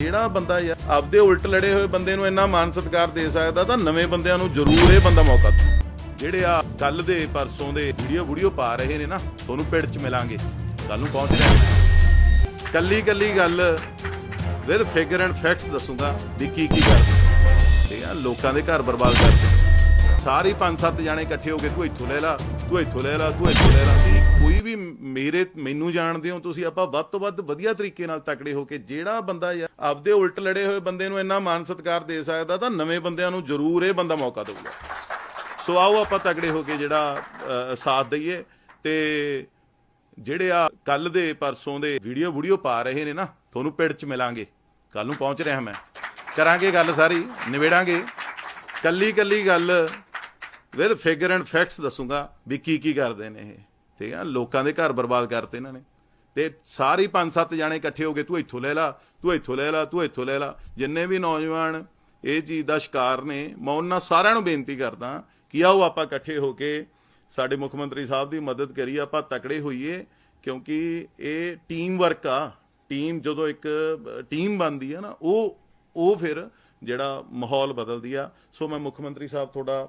ਜਿਹੜਾ ਬੰਦਾ ਯਾਰ ਆਪਦੇ ਉਲਟ ਲੜੇ ਹੋਏ ਬੰਦੇ ਨੂੰ ਇੰਨਾ ਮਾਨ ਸਤਿਕਾਰ ਦੇ ਸਕਦਾ ਤਾਂ ਨਵੇਂ ਬੰਦਿਆਂ ਨੂੰ ਜ਼ਰੂਰ ਇਹ ਬੰਦਾ ਮੌਕਾ ਦੇ। ਜਿਹੜੇ ਆ ਕੱਲ ਦੇ ਪਰਸੋਂ ਦੇ ਵੀਡੀਓ ਵੀਡੀਓ ਪਾ ਰਹੇ ਨੇ ਨਾ, ਤੁਹਾਨੂੰ ਪਿੜ 'ਚ ਮਿਲਾਂਗੇ। ਕੱਲ ਨੂੰ ਪਹੁੰਚ ਰਹੇ ਕੱਲੀ ਕੱਲੀ ਗੱਲ ਵਿਦ ਫਿਗਰ ਐਂਡ ਫੈਕਟਸ ਦੱਸੂਗਾ ਵੀ ਕੀ ਕੀ ਕਰਦੇ ਠੀਕ ਆ ਲੋਕਾਂ ਦੇ ਘਰ ਬਰਬਾਦ ਕਰਦੇ। ਸਾਰੇ ਪੰਜ ਸੱਤ ਜਾਣੇ ਇਕੱਠੇ ਹੋ ਕੇ ਤੂੰ ਇੱਥੋਂ ਲੈ ਲਾ, ਤੂੰ ਇੱਥੋਂ ਲੈ ਲਾ, ਤੂੰ ਇੱਥੋਂ ਲੈ ਲਾ। ਸੀ ਕੋਈ ਵੀ ਮੇਰੇ, ਮੈਨੂੰ ਜਾਣਦੇ ਹੋ, ਤੁਸੀਂ ਆਪਾਂ ਵੱਧ ਤੋਂ ਵੱਧ ਵਧੀਆ ਤਰੀਕੇ ਨਾਲ ਤਕੜੇ ਹੋ ਕੇ ਜਿਹੜਾ ਬੰਦਾ ਯਾਰ ਆਪਦੇ ਉਲਟ ਲੜੇ ਹੋਏ ਬੰਦੇ ਨੂੰ ਇੰਨਾ ਮਾਨ ਸਤਿਕਾਰ ਦੇ ਸਕਦਾ, ਤਾਂ ਨਵੇਂ ਬੰਦਿਆਂ ਨੂੰ ਜ਼ਰੂਰ ਇਹ ਬੰਦਾ ਮੌਕਾ ਦੇਊਗਾ। ਸੋ ਆਓ ਆਪਾਂ ਤਕੜੇ ਹੋ ਕੇ ਜਿਹੜਾ ਸਾਥ ਦਈਏ ਤੇ ਜਿਹੜੇ ਆ ਕੱਲ ਦੇ, ਪਰਸੋਂ ਦੇ ਵੀਡੀਓ ਵੀਡੀਓ ਪਾ ਰਹੇ ਨੇ ਨਾ, ਤੁਹਾਨੂੰ ਪਿੰਡ 'ਚ ਮਿਲਾਂਗੇ। ਕੱਲ ਨੂੰ ਪਹੁੰਚ ਰਿਹਾ ਮੈਂ। ਕਰਾਂਗੇ ਗੱਲ ਸਾਰੀ, ਨਿਬੇੜਾਂਗੇ। ਕੱਲੀ ਕੱਲੀ ਗੱਲ ਵਿਦ ਫਿਗਰ ਐਂਡ ਫੈਕਟਸ ਦੱਸੂਗਾ ਵੀ ਕੀ ਕੀ ਕਰਦੇ ਨੇ ਇਹ। ਠੀਕ ਆ? ਲੋਕਾਂ ਦੇ ਘਰ ਬਰਬਾਦ ਕਰਤੇ ਇਹਨਾਂ ਨੇ। ਤੇ ਸਾਰੇ ਪੰਜ ਸੱਤ ਜਾਣੇ ਇਕੱਠੇ ਹੋ ਕੇ ਤੂੰ ਇੱਥੋਂ ਲੈ ਲਾ, ਤੂੰ ਇੱਥੋਂ ਲੈ ਲਾ, ਤੂੰ ਇੱਥੋਂ ਲੈ ਲਾ। ਜਿੰਨੇ ਵੀ ਨੌਜਵਾਨ ਇਹ ਚੀਜ਼ ਦਾ ਸ਼ਿਕਾਰ ਨੇ, ਮੈਂ ਉਹਨਾਂ ਸਾਰਿਆਂ ਨੂੰ ਬੇਨਤੀ ਕਰਦਾ ਕਿ ਆਓ ਆਪਾਂ ਇਕੱਠੇ ਹੋ ਕੇ ਸਾਡੇ ਮੁੱਖ ਮੰਤਰੀ ਸਾਹਿਬ ਦੀ ਮਦਦ ਕਰੀਏ ਆਪਾਂ ਤਕੜੇ ਹੋਈਏ, ਕਿਉਂਕਿ ਇਹ ਟੀਮ ਵਰਕ ਆ। ਟੀਮ ਜਦੋਂ ਇੱਕ ਟੀਮ ਬਣਦੀ ਆ ਨਾ, ਉਹ ਉਹ ਫਿਰ ਜਿਹੜਾ ਮਾਹੌਲ ਬਦਲਦੀ ਆ। ਸੋ ਮੈਂ ਮੁੱਖ ਮੰਤਰੀ ਸਾਹਿਬ ਤੁਹਾਡਾ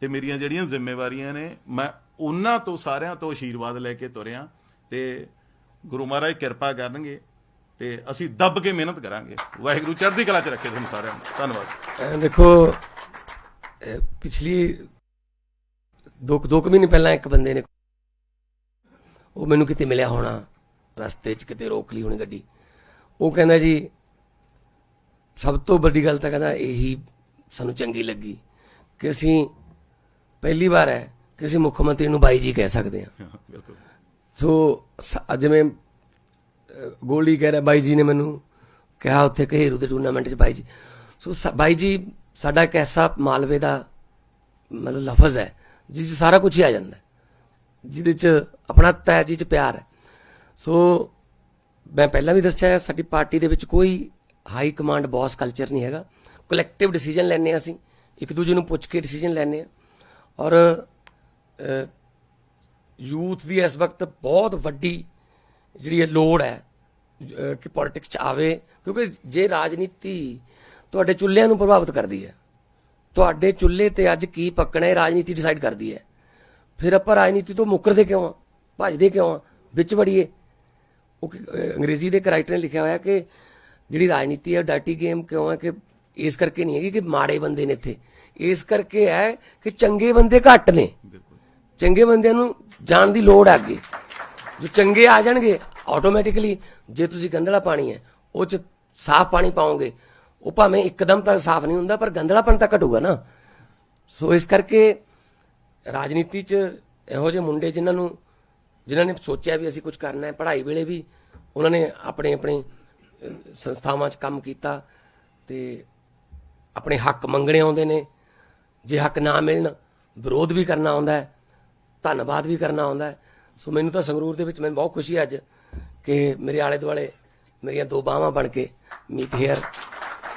ਤੇ ਮੇਰੀਆਂ ਜਿਹੜੀਆਂ ਜ਼ਿੰਮੇਵਾਰੀਆਂ ਨੇ, ਮੈਂ ਉਹਨਾਂ ਤੋਂ, ਸਾਰਿਆਂ ਤੋਂ ਆਸ਼ੀਰਵਾਦ ਲੈ ਕੇ ਤੁਰਿਆ ਤੇ ਗੁਰੂ ਮਹਾਰਾਜ ਕਿਰਪਾ ਕਰਨਗੇ ਤੇ ਅਸੀਂ ਦੱਬ ਕੇ ਮਿਹਨਤ ਕਰਾਂਗੇ। ਵਾਹਿਗੁਰੂ ਚੜ੍ਹਦੀ ਕਲਾ ਚ ਰੱਖੇ ਤੁਹਾਨੂੰ ਸਾਰਿਆਂ ਨੂੰ। ਧੰਨਵਾਦ। ਦੇਖੋ ਪਿਛਲੀ ਦੋ ਦੋ ਕੁ ਮਹੀਨੇ ਪਹਿਲਾਂ ਇੱਕ ਬੰਦੇ ਨੇ ਉਹ ਮੈਨੂੰ ਕਿਤੇ ਮਿਲਿਆ ਹੋਣਾ, ਰਸਤੇ 'ਚ ਕਿਤੇ ਰੋਕ ਲਈ ਹੋਣੀ ਗੱਡੀ। ਉਹ ਕਹਿੰਦਾ ਜੀ, ਸਭ ਤੋਂ ਵੱਡੀ ਗੱਲ ਤਾਂ ਕਹਿੰਦਾ ਇਹੀ ਸਾਨੂੰ ਚੰਗੀ ਲੱਗੀ ਕਿ ਅਸੀਂ ਪਹਿਲੀ ਵਾਰ ਹੈ ਕਿ ਅਸੀਂ ਮੁੱਖ ਮੰਤਰੀ ਨੂੰ ਬਾਈ ਜੀ ਕਹਿ ਸਕਦੇ ਹਾਂ। ਬਿਲਕੁਲ। ਸੋ ਜਿਵੇਂ ਗੋਲਡੀ ਕਹਿ ਰਿਹਾ ਬਾਈ ਜੀ ਨੇ ਮੈਨੂੰ ਕਿਹਾ ਉੱਥੇ ਘੇਰੂ ਦੇ ਟੂਰਨਾਮੈਂਟ 'ਚ ਬਾਈ ਜੀ। ਸੋ ਬਾਈ ਜੀ ਸਾਡਾ ਇੱਕ ਐਸਾ ਮਾਲਵੇ ਦਾ ਮਤਲਬ ਲਫ਼ਜ਼ ਹੈ ਜਿਸ 'ਚ ਸਾਰਾ ਕੁਝ ਹੀ ਆ ਜਾਂਦਾ ਜਿਹਦੇ 'ਚ ਆਪਣਾ ਹੈ ਜਿਹ 'ਚ ਪਿਆਰ ਹੈ। ਸੋ ਮੈਂ ਪਹਿਲਾਂ ਵੀ ਦੱਸਿਆ ਸਾਡੀ ਪਾਰਟੀ ਦੇ ਵਿੱਚ ਕੋਈ ਹਾਈ ਕਮਾਂਡ ਬੌਸ ਕਲਚਰ ਨਹੀਂ ਹੈਗਾ। ਕਲੈਕਟਿਵ ਡਿਸੀਜਨ ਲੈਣੇ ਅਸੀਂ ਇੱਕ ਦੂਜੇ ਨੂੰ ਪੁੱਛ ਕੇ ਡਿਸੀਜਨ ਲੈਣੇ ਆ ਔਰ ਯੂਥ ਦੀ ਇਸ ਵਕਤ ਬਹੁਤ ਵੱਡੀ ਜਿਹੜੀ ਇਹ ਲੋੜ ਹੈ ਕਿ ਪੋਲਿਟਿਕਸ ਚ ਆਵੇ, ਕਿਉਂਕਿ ਜੇ ਰਾਜਨੀਤੀ ਤੁਹਾਡੇ ਚੁੱਲ੍ਹਿਆਂ ਨੂੰ ਪ੍ਰਭਾਵਿਤ ਕਰਦੀ ਹੈ, ਤੁਹਾਡੇ ਚੁੱਲ੍ਹੇ ਤੇ ਅੱਜ ਕੀ ਪੱਕਣਾ ਹੈ, ਰਾਜਨੀਤੀ ਡਿਸਾਈਡ ਕਰਦੀ ਹੈ। ਫਿਰ ਆਪਾਂ ਰਾਜਨੀਤੀ ਤੋਂ ਮੁੱਕਰਦੇ ਕਿਉਂ ਆ ਭੱਜਦੇ ਕਿਉਂ ਆ ਵਿੱਚ ਵੜੀਏ। ਉਹ ਅੰਗਰੇਜ਼ੀ ਦੇ ਇੱਕ ਰਾਈਟਰ ਨੇ ਲਿਖਿਆ ਹੋਇਆ ਕਿ ਜਿਹੜੀ ਰਾਜਨੀਤੀ ਹੈ ਡਾਟੀ ਗੇਮ ਕਿਉਂ ਹੈ ਕਿ ਇਸ ਕਰਕੇ ਨਹੀਂ ਹੈਗੀ ਕਿ ਮਾੜੇ ਬੰਦੇ ਨੇ ਇੱਥੇ। ਇਸ ਕਰਕੇ ਹੈ ਕਿ ਚੰਗੇ ਬੰਦੇ ਘੱਟ ਨੇ। ਚੰਗੇ ਬੰਦਿਆਂ ਨੂੰ ਜਾਣ ਦੀ ਲੋੜ ਹੈ ਅੱਗੇ। ਜੋ ਚੰਗੇ ਆ ਜਾਣਗੇ ਆਟੋਮੈਟਿਕਲੀ ਜੇ ਤੁਸੀਂ ਗੰਦਲਾ ਪਾਣੀ ਹੈ ਉਹ ਚ ਸਾਫ਼ ਪਾਣੀ ਪਾਓਗੇ ਉਹ ਭਾਵੇਂ ਇੱਕਦਮ ਤਾਂ ਸਾਫ਼ ਨਹੀਂ ਹੁੰਦਾ ਪਰ ਗੰਦਲਾਪਣ ਤਾਂ ਘਟੂਗਾ ਨਾ। ਸੋ ਇਸ ਕਰਕੇ ਰਾਜਨੀਤੀ 'ਚ ਇਹੋ ਜਿਹੇ ਮੁੰਡੇ ਜਿਨ੍ਹਾਂ ਨੂੰ ਜਿਨ੍ਹਾਂ ਨੇ ਸੋਚਿਆ ਵੀ ਅਸੀਂ ਕੁਝ ਕਰਨਾ ਹੈ ਪੜ੍ਹਾਈ ਵੇਲੇ ਵੀ ਉਹਨਾਂ ਨੇ ਆਪਣੇ ਆਪਣੇ ਸੰਸਥਾਵਾਂ 'ਚ ਕੰਮ ਕੀਤਾ ਤੇ ਆਪਣੇ ਹੱਕ ਮੰਗਣੇ ਆਉਂਦੇ ਨੇ। ਜੇ ਹੱਕ ਨਾ ਮਿਲਣ, ਵਿਰੋਧ ਵੀ ਕਰਨਾ ਆਉਂਦਾ ਹੈ, ਧੰਨਵਾਦ ਵੀ ਕਰਨਾ ਆਉਂਦਾ ਹੈ। ਸੋ ਮੈਨੂੰ ਤਾਂ ਸੰਗਰੂਰ ਦੇ ਵਿੱਚ ਮੈਨੂੰ ਬਹੁਤ ਖੁਸ਼ੀ ਹੈ ਅੱਜ ਕਿ ਮੇਰੇ ਆਲੇ ਦੁਆਲੇ ਮੇਰੀਆਂ ਦੋ ਬਾਹਾਂ ਬਣ ਕੇ ਮੀਤ ਹੇਅਰ